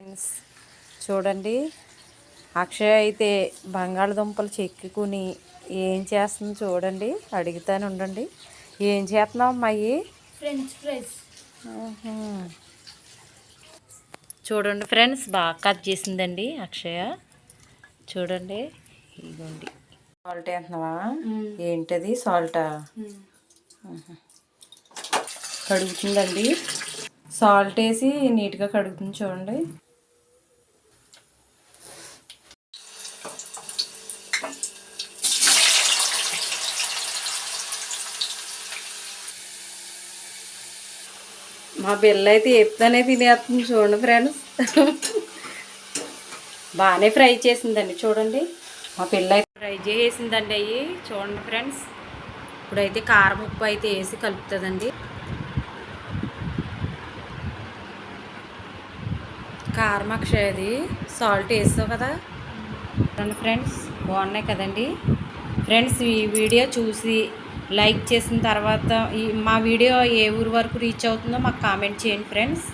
Friends చూడండి. అక్షయ అయితే బంగాళదుంపలు చెక్కుకుని ఏం చేస్తుందో చూడండి. అడుగుతాను ఉండండి. ఏం చేస్తున్నావు అమ్మాయి? French fries. చూడండి ఫ్రెండ్స్ బాగా కట్ చేసిందండి అక్షయ. చూడండి. ఇదిగోండి. సాల్ట్ వేస్తున్నావా? ఏంటది సాల్టా కడుగుతుందండి. సాల్ట్ వేసి నీట్గా కడుగుతుంది చూడండి. మా పిల్ల అయితే ఎప్పుడనే తినేస్తుంది చూడండి ఫ్రెండ్స్ బాగానే ఫ్రై చేసిందండి చూడండి. మా పిల్ల అయితే ఫ్రై చేసిందండి అవి చూడండి ఫ్రెండ్స్ ఇప్పుడైతే కారం ఉప్పు అయితే వేసి కలుపుతుందండి. కారం అక్షయది సాల్ట్ వేస్తావు కదా. చూడండి ఫ్రెండ్స్ బాగున్నాయి కదండి? ఫ్రెండ్స్ ఈ వీడియో చూసి లైక్ చేసిన తర్వాత మా వీడియో ఏ ఊరు వరకు రీచ్ అవుతుందో మాకు కామెంట్ చేయండి ఫ్రెండ్స్.